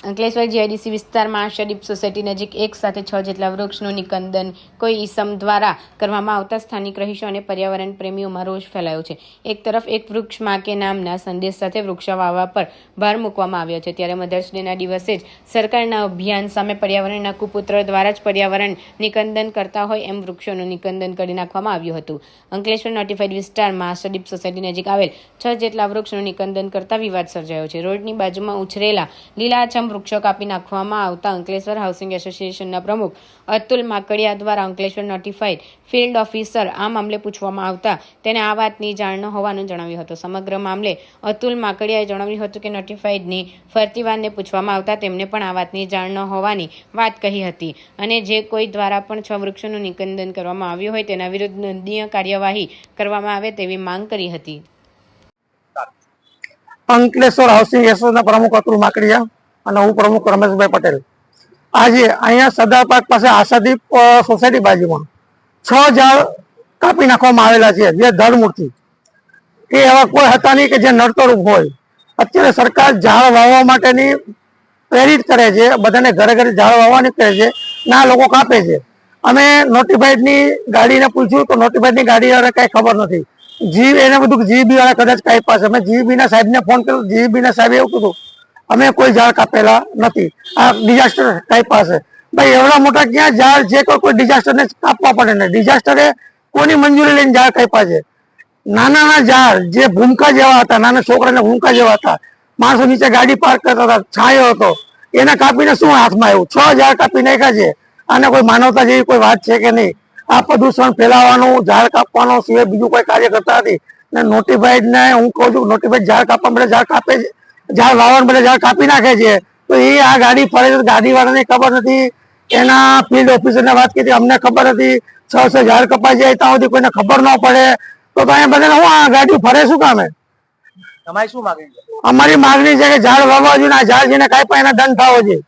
Ankleshwar GIDC વિસ્તારમાં શરીફ society નજીક એક સાથે છ જેટલા વૃક્ષનું નિકંદન કોઈ ઈસમ દ્વારા કરવામાં આવતા સ્થાનિક રહીશો અને પર્યાવરણ પ્રેમીઓમાં રોષ ફેલાયો છે. એક તરફ એક વૃક્ષમાં કે નામના સંદેશ સાથે વૃક્ષો વાવવા પર ભાર મૂકવામાં આવ્યો છે. ત્યારે મધર્સ ડેના દિવસે જ સરકારના અભિયાન સામે પર્યાવરણના કુપુત્ર દ્વારા જ પર્યાવરણ નિકંદન કરતા હોય એમ વૃક્ષોનું નિકંદન કરી નાખવામાં આવ્યું હતું. અંકલેશ્વર નોટિફાઈડ વિસ્તારમાં શરીફ સોસાયટી નજીક આવેલ છ જેટલા વૃક્ષનું નિકંદન કરતા વિવાદ સર્જાયો છે. રોડની બાજુમાં ઉછરેલા લીલાછમ વૃક્ષો કાપી નાખવામાં આવતા અંકલેશ્વર હાઉસિંગ એસોસિએશનના પ્રમુખ અતુલ માકડિયા દ્વારા અંકલેશ્વર નોટિફાઈડ ફિલ્ડ ઓફિસર આ મામલે પૂછવામાં આવતા તેને આ વાતની જાણ હોવાનું જણાવ્યું હતું. સમગ્ર મામલે અતુલ માકડિયાએ જણાવ્યું હતું કે નોટિફાઈડની ફરતીવારને પૂછવામાં આવતા તેમને પણ આ વાતની જાણ ન હોવાની વાત કહી હતી અને જે કોઈ દ્વારા પણ છ વૃક્ષોનું નિકંદન કરવામાં આવ્યું હોય તેના વિરુદ્ધ દંડીય કાર્યવાહી કરવામાં આવે તેવી માંગ કરી હતી. અંકલેશ્વર હાઉસિંગ એસોસિએશનના પ્રમુખ અતુલ માકડિયા અને હું પ્રમુખ રમેશભાઈ પટેલ. આજે અહીંયા સરદાર પાર્ક પાસે આશાદીપ સોસાયટી બાજુમાં છ ઝાડ કાપી નાખવામાં આવેલા છે, જે ધરમૂળથી. એ એવા કોઈ હતા નહીં કે જે નડતરૂપ હોય. અત્યારે સરકાર ઝાડ વાવવા માટેની પ્રેરિત કરે છે, બધાને ઘરે ઘરે ઝાડ વાવવાની કહે છે, ના લોકો કાપે છે. અમે નોટિફાઈડની ગાડીને પૂછ્યું તો નોટિફાઈડની ગાડી વાળા કઈ ખબર નથી. જી એને બધું જીબી વાળા કદાચ કાંઈ પાસે અમે જીબીના સાહેબને ફોન કર્યો, જીબીના સાહેબે એવું કીધું અમે કોઈ ઝાડ કાપેલા નથી. આ ડિઝાસ્ટર કાપ્યા પાસે ભાઈ, એવડા મોટા ક્યાં ઝાડ છે કોઈ કોઈ ડિઝાસ્ટર ને કાપવા પડે ને? ડિઝાસ્ટરે કોની મંજૂરી લઈને ઝાડ કાપ્યા છે? નાના નાના ઝાડ જે ભૂમકા જેવા હતા, નાના છોકરાને ભૂમકા જેવા હતા, માણસો નીચે ગાડી પાર્ક કરતા હતા, છાંયો હતો. એને કાપીને શું હાથમાં આવ્યું? છ ઝાડ કાપી નાખ્યા છે. આને કોઈ માનવતા જેવી કોઈ વાત છે કે નહીં? આ પ્રદૂષણ ફેલાવાનું, ઝાડ કાપવાનું સિવાય બીજું કોઈ કાર્ય કરતા નથી. ને નોટિફાઈડ ને હું કહું છું, નોટિફાઈડ ઝાડ કાપવા માટે ઝાડ કાપે છે. ઝાડ વાવવા માટે ઝાડ કાપી નાખે છે તો એ આ ગાડી ફરે છે. ગાડી વાળાને ખબર નથી એના ફિલ્ડ ઓફિસરને વાત કરી અમને ખબર હતી છ છ ઝાડ કપાઈ જાય ત્યાં સુધી કોઈને ખબર ન પડે. તો તો અહીંયા બધાને હું આ ગાડી ફરે શું કામે? તમારી શું માગણી અમારી માંગણી છે કે ઝાડ વાવવા જોઈએ આ ઝાડ જેને કાંઈ પણ એના દંડ થવો જોઈએ.